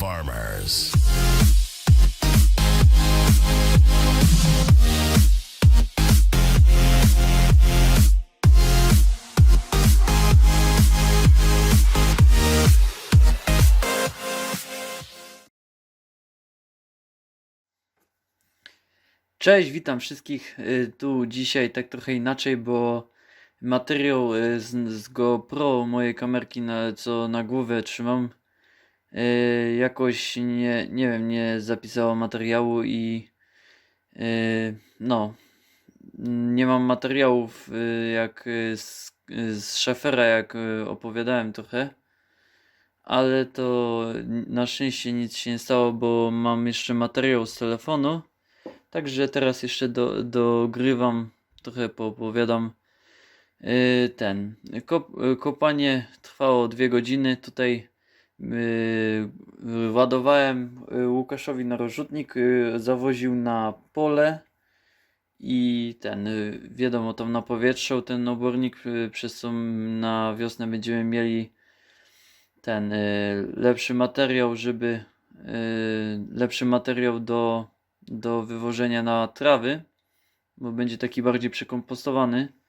farmers. Cześć, witam wszystkich. Y, Tu dzisiaj tak trochę inaczej, bo materiał y, z, z GoPro mojej kamerki, na, co na głowę trzymam, y, jakoś nie, nie wiem, nie zapisało materiału i y, no, nie mam materiałów y, jak z, z szafera, jak opowiadałem trochę. Ale to na szczęście nic się nie stało, bo mam jeszcze materiał z telefonu. Także teraz jeszcze do, dogrywam, trochę poopowiadam. Ten. Kop, kopanie trwało dwie godziny. Tutaj ładowałem yy, Łukaszowi narożutnik, yy, zawoził na pole i ten, yy, wiadomo, tam na powietrze ten obornik, yy, przez co na wiosnę będziemy mieli ten yy, lepszy materiał, żeby yy, lepszy materiał do do wywożenia na trawy, bo będzie taki bardziej przekompostowany.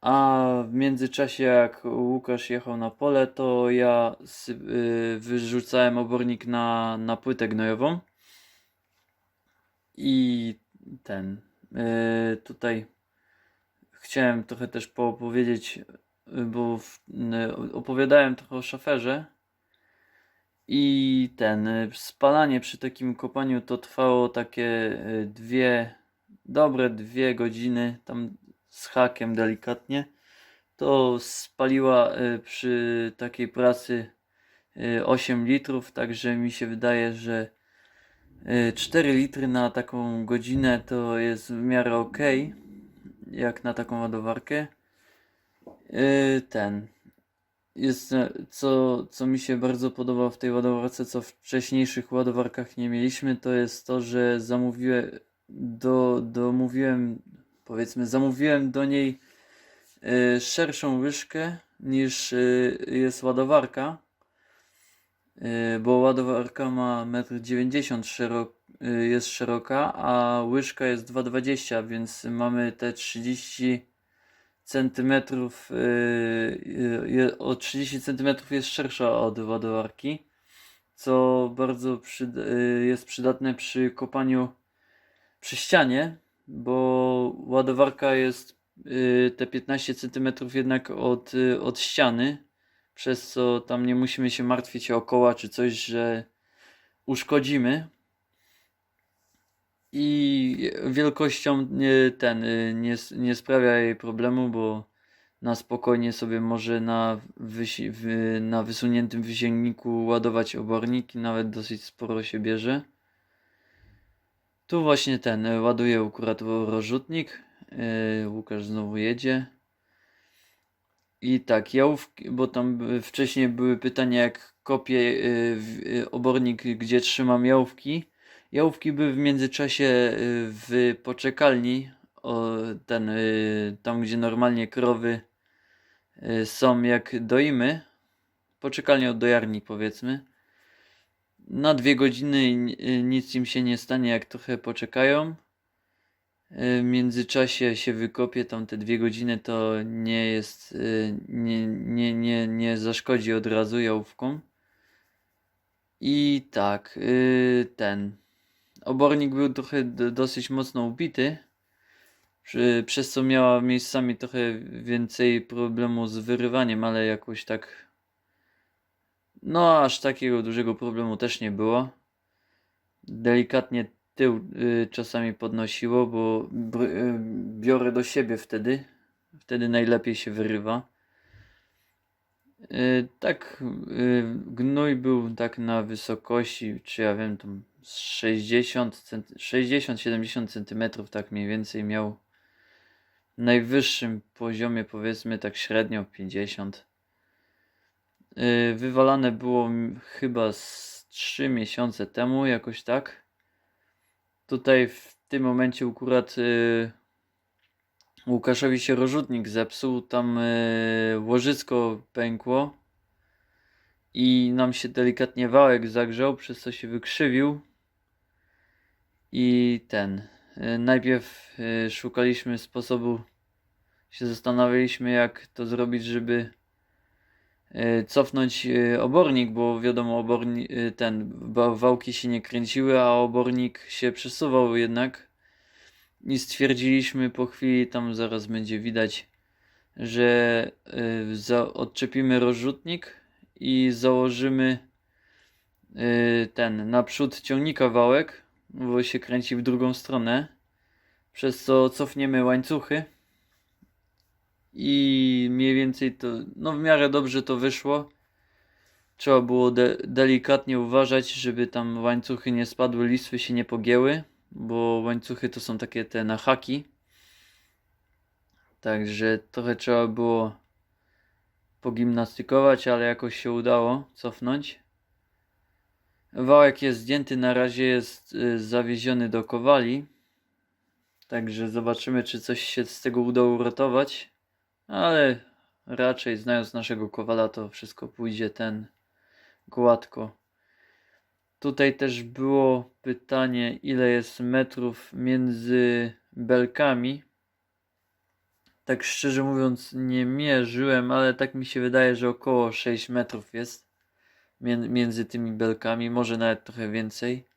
A w międzyczasie, jak Łukasz jechał na pole, to ja y, wyrzucałem obornik na, na płytę gnojową. I ten. y, tutaj chciałem trochę też poopowiedzieć, y, bo opowiadałem trochę o szaferze. I ten spalanie przy takim kopaniu to trwało takie dwie, dobre dwie godziny, tam z hakiem delikatnie. To spaliła y, przy takiej pracy y, 8 litrów, także mi się wydaje, że y, 4 litry na taką godzinę to jest w miarę ok, jak na taką ładowarkę. Y, Ten jest, e, co, co mi się bardzo podoba w tej ładowarce, co w wcześniejszych ładowarkach nie mieliśmy, to jest to, że zamówiłem, do, domówiłem, powiedzmy, zamówiłem do niej e, szerszą łyżkę niż e, jest ładowarka, e, bo ładowarka ma 1,90 m szerok, jest szeroka, a łyżka jest 2,20 więc mamy te 30 centymetrów, yy, yy, o 30 centymetrów jest szersza od ładowarki, co bardzo przyda jest przydatne przy kopaniu przy ścianie, bo ładowarka jest yy, te 15 centymetrów jednak od, yy, od ściany, przez co tam nie musimy się martwić o koła czy coś, że uszkodzimy i wielkością nie, ten y, nie, nie sprawia jej problemu, bo na spokojnie sobie może na, wysi, wy, na wysuniętym wysięgniku ładować obornik i nawet dosyć sporo się bierze. Tu właśnie ten y, ładuje akurat rozrzutnik. Yy, Łukasz znowu jedzie. I tak, jałówki, bo tam wcześniej były pytania, jak kopię yy, obornik, gdzie trzymam jałówki. Jałówki były w międzyczasie w poczekalni, o, ten, tam gdzie normalnie krowy są jak doimy. Poczekalnia od dojarni powiedzmy. Na dwie godziny i y, nic im się nie stanie jak trochę poczekają. Y, W międzyczasie się wykopie tam te dwie godziny to nie jest, y, nie, nie, nie, nie zaszkodzi od razu jałówkom. I tak, ten. Obornik był trochę dosyć mocno ubity, przez co miała miejscami trochę więcej problemu z wyrywaniem, ale jakoś tak. No, aż takiego dużego problemu też nie było. Delikatnie tył y, czasami podnosiło, bo y, biorę do siebie wtedy. Wtedy najlepiej się wyrywa. Y, tak, y, gnój był tak na wysokości, czy ja wiem, tam z 60, cent- 60-70 centymetrów, tak mniej więcej miał. W najwyższym poziomie, powiedzmy, tak średnio 50. Y, wywalane było chyba z 3 miesiące temu, jakoś tak. Tutaj w tym momencie akurat y, Łukaszowi się rozrzutnik zepsuł, tam y, łożysko pękło i nam się delikatnie wałek zagrzał, przez co się wykrzywił. I ten. Najpierw szukaliśmy sposobu, się zastanawialiśmy, jak to zrobić, żeby cofnąć y, obornik, bo wiadomo, oborni, y, ten wałki się nie kręciły, a obornik się przesuwał jednak. I stwierdziliśmy po chwili, tam zaraz będzie widać, że y, odczepimy rozrzutnik i założymy y, ten naprzód ciągnika wałek, bo się kręci w drugą stronę, przez co cofniemy łańcuchy i mniej więcej to, no w miarę dobrze to wyszło. Trzeba było de delikatnie uważać, żeby tam łańcuchy nie spadły, listwy się nie pogięły, bo łańcuchy to są takie te na haki. Także trochę trzeba było pogimnastykować, ale jakoś się udało cofnąć. Wałek jest zdjęty, na razie jest y, zawieziony do Kowali. Także zobaczymy, czy coś się z tego uda uratować. Ale raczej znając naszego Kowala, to wszystko pójdzie ten gładko. Tutaj też było pytanie, ile jest metrów między belkami. Tak szczerze mówiąc, nie mierzyłem, ale tak mi się wydaje, że około 6 metrów jest mię- między tymi belkami, może nawet trochę więcej.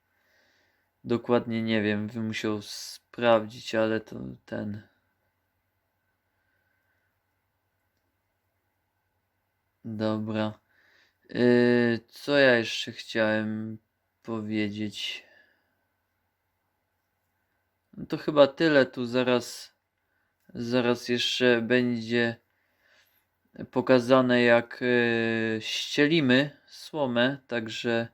Dokładnie nie wiem, bym musiał sprawdzić, ale to ten. Dobra. Yy, co ja jeszcze chciałem powiedzieć? No to chyba tyle. Tu zaraz, zaraz jeszcze będzie pokazane, jak yy, ścielimy słomę. Także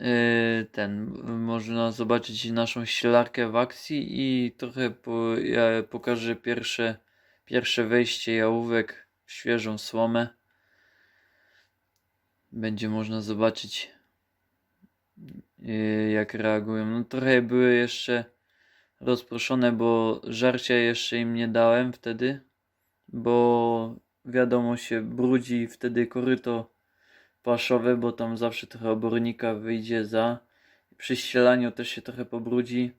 yy, ten można zobaczyć naszą ścielarkę w akcji i trochę po, ja pokażę pierwsze, pierwsze wejście jałówek świeżą słomę będzie można zobaczyć yy, jak reagują. No trochę były jeszcze rozproszone, bo żarcia jeszcze im nie dałem wtedy, bo wiadomo się brudzi wtedy koryto paszowe, bo tam zawsze trochę obornika wyjdzie za. Przy ścielaniu też się trochę pobrudzi.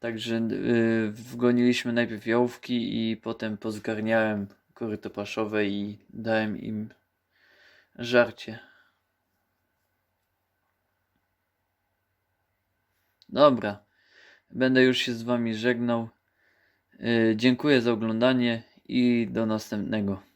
Także yy, wgoniliśmy najpierw jałówki i potem pozgarniałem koryto paszowe i dałem im żarcie. Dobra, będę już się z Wami żegnał. Yy, dziękuję za oglądanie i do następnego.